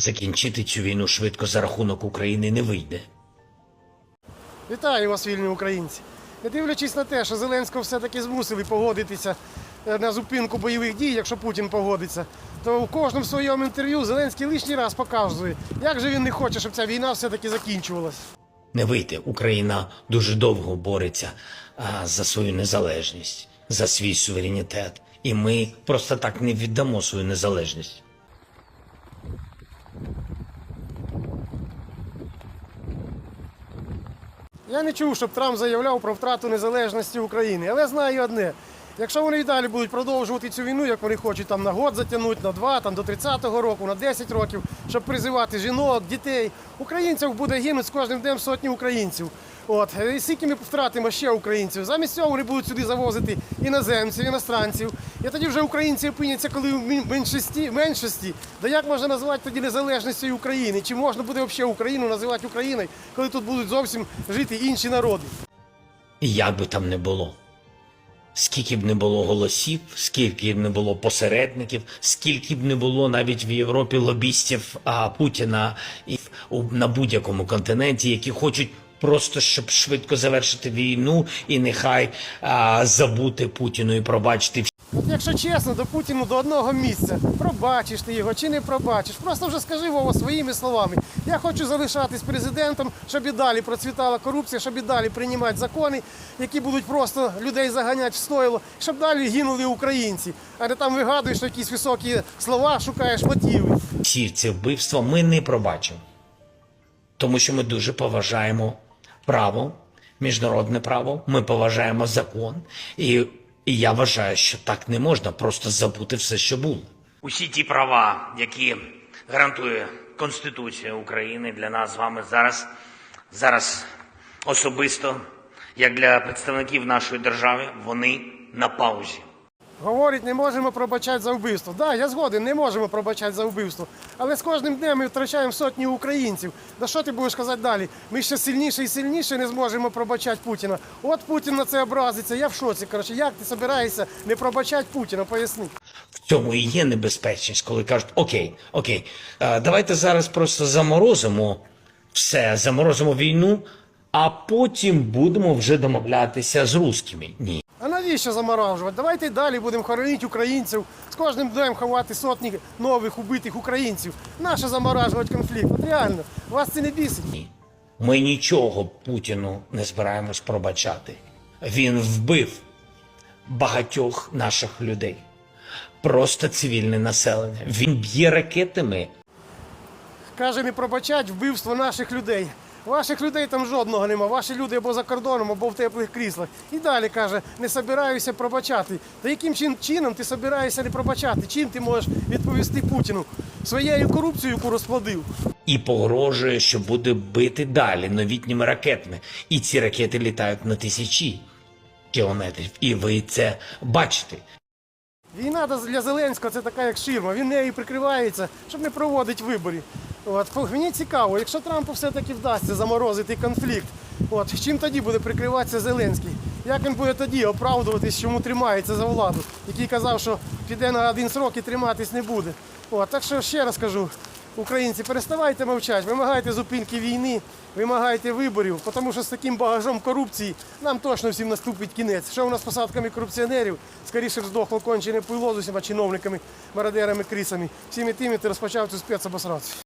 закінчити цю війну швидко за рахунок України не вийде. Вітаю вас, вільні українці. Не дивлячись на те, що Зеленського все-таки змусили погодитися е, на зупинку бойових дій, якщо Путін погодиться, то в кожному своєму інтерв'ю Зеленський лишній раз показує, як же він не хоче, щоб ця війна все-таки закінчувалась. Не вийде. Україна дуже довго бореться а, за свою незалежність, за свій суверенітет. І ми просто так не віддамо свою незалежність. Я не чув, щоб Трамп заявляв про втрату незалежності України, але знаю одне. Якщо вони і далі будуть продовжувати цю війну, як вони хочуть там на год затягнути, на два, там до 30-го року, на 10 років, щоб призивати жінок, дітей, українців буде гинути з кожним днем сотні українців. От і скільки ми втратимо ще українців. Замість цього вони будуть сюди завозити іноземців, іностранців. І тоді вже українці опиняться, коли в меншості, меншості. Да як можна назвати тоді незалежністю України? Чи можна буде взагалі Україну називати Україною, коли тут будуть зовсім жити інші народи? Як би там не було. Скільки б не було голосів, скільки б не було посередників, скільки б не було навіть в Європі лобістів а, Путіна і на будь-якому континенті, які хочуть просто щоб швидко завершити війну і нехай а, забути Путіну і пробачити якщо чесно, до Путіну до одного місця. Пробачиш ти його чи не пробачиш. Просто вже скажи Вова своїми словами. Я хочу залишатись президентом, щоб і далі процвітала корупція, щоб і далі приймати закони, які будуть просто людей заганяти в стойло, щоб далі гинули українці. А не там вигадуєш якісь високі слова, шукаєш мотиви. всі ці вбивства ми не пробачимо. Тому що ми дуже поважаємо право, міжнародне право, ми поважаємо закон. І, і я вважаю, що так не можна просто забути все, що було. Усі ті права, які гарантує Конституція України для нас з вами зараз, зараз особисто, як для представників нашої держави, вони на паузі. Говорить, не можемо пробачати за вбивство. Так, да, я згоден, не можемо пробачати за вбивство. Але з кожним днем ми втрачаємо сотні українців. Да що ти будеш казати далі? Ми ще сильніше і сильніше не зможемо пробачати Путіна. От Путін на це образиться. Я в шоці. Коротше, як ти збираєшся не пробачати Путіна? Поясни. В цьому і є небезпечність, коли кажуть: Окей, окей, давайте зараз просто заморозимо все, заморозимо війну, а потім будемо вже домовлятися з русскими. Ні. Навіщо заморажувати? Давайте й далі будемо хоронити українців. З кожним днем ховати сотні нових убитих українців. Наше заморажувати конфлікт. От реально, вас це не бісить. Ні. Ми нічого Путіну не збираємось пробачати. Він вбив багатьох наших людей. Просто цивільне населення. Він б'є ракетами Каже, не пробачать вбивство наших людей. Ваших людей там жодного нема. Ваші люди або за кордоном, або в теплих кріслах. І далі каже, не собираюся пробачати. Та яким чином ти собираєшся не пробачати? Чим ти можеш відповісти Путіну? Своєю корупцією, яку розплодив. і погрожує, що буде бити далі новітніми ракетами. І ці ракети літають на тисячі кілометрів. І ви це бачите. Війна для Зеленського це така як ширма. Він нею прикривається, щоб не проводити виборів. От мені цікаво, якщо Трампу все-таки вдасться заморозити конфлікт, от чим тоді буде прикриватися Зеленський? Як він буде тоді оправдуватись, чому тримається за владу, який казав, що піде на один срок і триматись не буде. От, так що ще раз кажу, українці, переставайте мовчати, вимагайте зупинки війни, вимагайте виборів, тому що з таким багажом корупції нам точно всім наступить кінець. Що у нас з посадками корупціонерів? Скоріше здохло кончене пуйло чиновниками, мародерами, крисами. Всіми тими ти розпочав цю спецобосрацію.